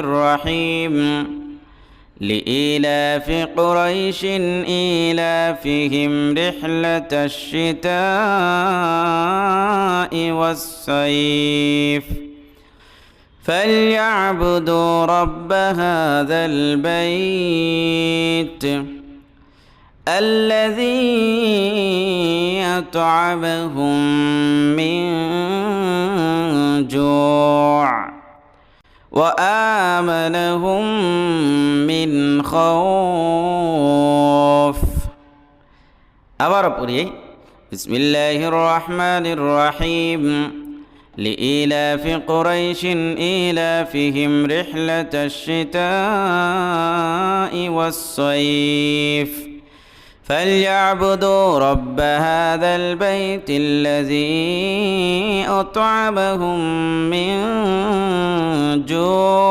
الرحيم. لإيلاف قريش إيلافهم رحلة الشتاء والصيف. فليعبدوا رب هذا البيت الذي أطعمهم وآمنهم من خوف আবার পড়ি بسم الله الرحمن الرحيم لإيلاف قريش إيلافهم رحلة الشتاء والصيف فليعبدوا رب هذا البيت الذي أطعمهم من 주.